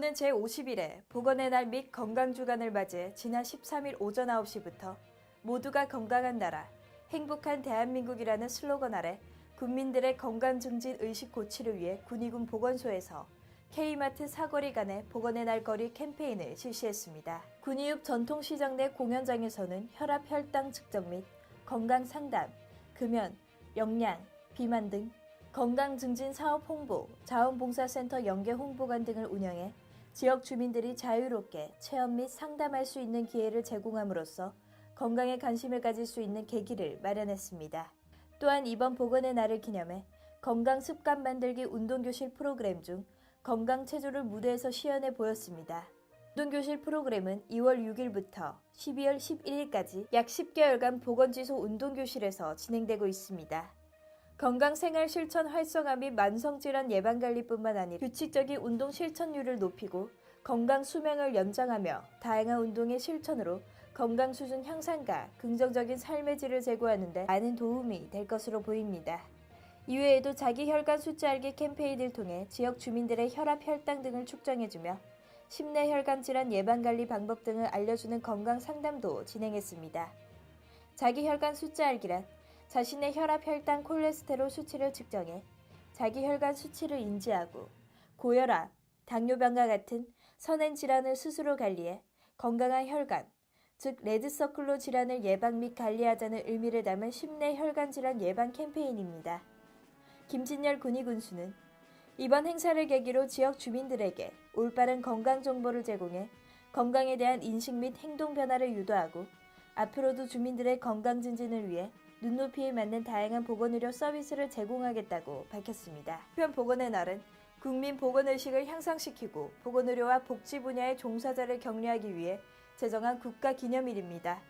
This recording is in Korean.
정부는 제50일에 보건의 날 및 건강주간을 맞이해 지난 13일 오전 9시부터 모두가 건강한 나라, 행복한 대한민국이라는 슬로건 아래 국민들의 건강 증진 의식 고취를 위해 군의군 보건소에서 K마트 사거리 간의 보건의 날 거리 캠페인을 실시했습니다. 군의읍 전통시장 내 공연장에서는 혈압 혈당 측정 및 건강 상담, 금연, 영양, 비만 등 건강 증진 사업 홍보, 자원봉사센터 연계 홍보관 등을 운영해 지역 주민들이 자유롭게 체험 및 상담할 수 있는 기회를 제공함으로써 건강에 관심을 가질 수 있는 계기를 마련했습니다. 또한 이번 보건의 날을 기념해 건강 습관 만들기 운동교실 프로그램 중 건강 체조를 무대에서 시연해 보였습니다. 운동교실 프로그램은 2월 6일부터 12월 11일까지 약 10개월간 보건지소 운동교실에서 진행되고 있습니다. 건강생활 실천 활성화 및 만성질환 예방관리뿐만 아니라 규칙적인 운동 실천율을 높이고 건강 수명을 연장하며 다양한 운동의 실천으로 건강 수준 향상과 긍정적인 삶의 질을 제고하는 데 많은 도움이 될 것으로 보입니다. 이외에도 자기 혈관 숫자 알기 캠페인을 통해 지역 주민들의 혈압, 혈당 등을 측정해주며 심내 혈관 질환 예방 관리 방법 등을 알려주는 건강 상담도 진행했습니다. 자기 혈관 숫자 알기란 자신의 혈압, 혈당, 콜레스테롤 수치를 측정해 자기 혈관 수치를 인지하고 고혈압, 당뇨병과 같은 선행 질환을 스스로 관리해 건강한 혈관, 즉 레드서클로 질환을 예방 및 관리하자는 의미를 담은 심내 혈관 질환 예방 캠페인입니다. 김진열 군의 군수는 이번 행사를 계기로 지역 주민들에게 올바른 건강 정보를 제공해 건강에 대한 인식 및 행동 변화를 유도하고 앞으로도 주민들의 건강 증진을 위해 눈높이에 맞는 다양한 보건의료 서비스를 제공하겠다고 밝혔습니다. 편 보건의 날은 국민 보건의식을 향상시키고 보건의료와 복지 분야의 종사자를 격려하기 위해 제정한 국가 기념일입니다.